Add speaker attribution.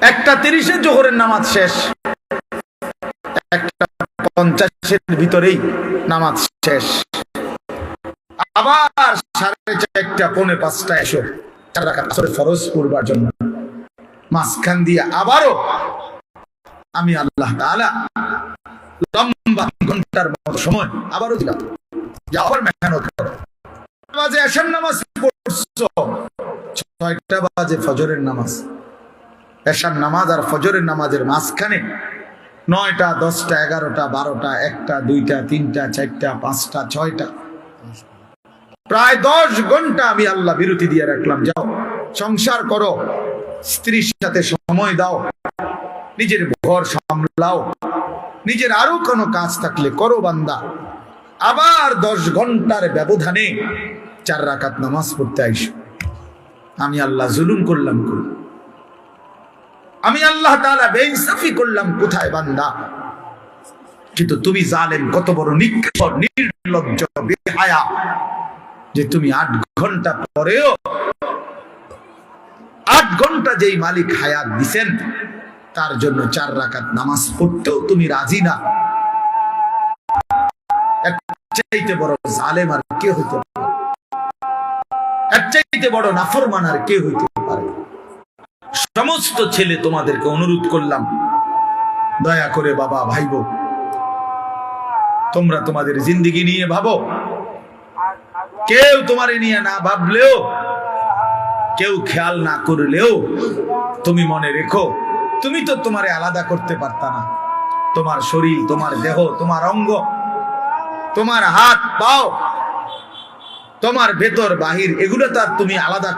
Speaker 1: একটা তিরিশে জোহরের নামাজ শেষ। একটা পঞ্চাশের ভিতরেই নামাজ শেষ। আবার সাড়ে চারটা, পৌনে পাঁচটা এসো। ফরজ পড়বার জন্য। মাঝখান দিয়ে আবারও আমি আল্লাহ লম্বা ঘণ্টার মতো সময় আবারও দিলাম। আবার মেহনত করো। বাজে এসার নামাজ পড়ছো। ছয়টা বাজে ফজরের নামাজ। এসার নামাজ আর ফজরের নামাজের মাঝখানে নয়টা, দশটা, এগারোটা, বারোটা, একটা, দুইটা, তিনটা, চারটা, পাঁচটা, ছয়টা। প্রায় দশ ঘণ্টা আমি আল্লাহ বিরতি দিয়ে রাখলাম, যাও, সংসার করো, স্ত্রীর সাথে সময় দাও, নিজের ঘর সামলাও, নিজের আরও কোনো কাজ থাকলে করো বান্দা। আবার দশ ঘণ্টার ব্যবধানে চার রাকাত নামাজ পড়তে আইসো। আমি আল্লাহ জুলুম করলাম কই? আমি আল্লাহ তাআলা বেইনসাফি করলাম, কোথায় বান্দা? কিন্তু তুমি জানেন কত বড় নিকট নির্লজ্জ, বেহায়া যে তুমি আট ঘণ্টা পরেও, আট ঘণ্টা যেই মালিক হায়াত দিছেন, তার জন্য চার রাকাত নামাজ পড়তেও তুমি রাজি না। চাইতে বড় জালেম আর কে হইতে পারে? চাইতে বড় নাফরমান আর কে হইতে সমস্ত ছেলে তোমাদেরকে অনুরোধ করলাম। দয়া করে বাবা, ভাইব। তোমরা তোমাদের জিন্দিগি নিয়ে ভাবো। কেউ তোমারে নিয়ে না ভাবলেও, কেউ খেয়াল না করলেও তুমি মনে রেখো, তুমি তো তোমারে আলাদা করতে পারতা না। তোমার শরীর, তোমার দেহ, তোমার অঙ্গ, তোমার হাত, পাও, তোমার ভেতর, বাহির, এগুলো তো আর তুমি আলাদা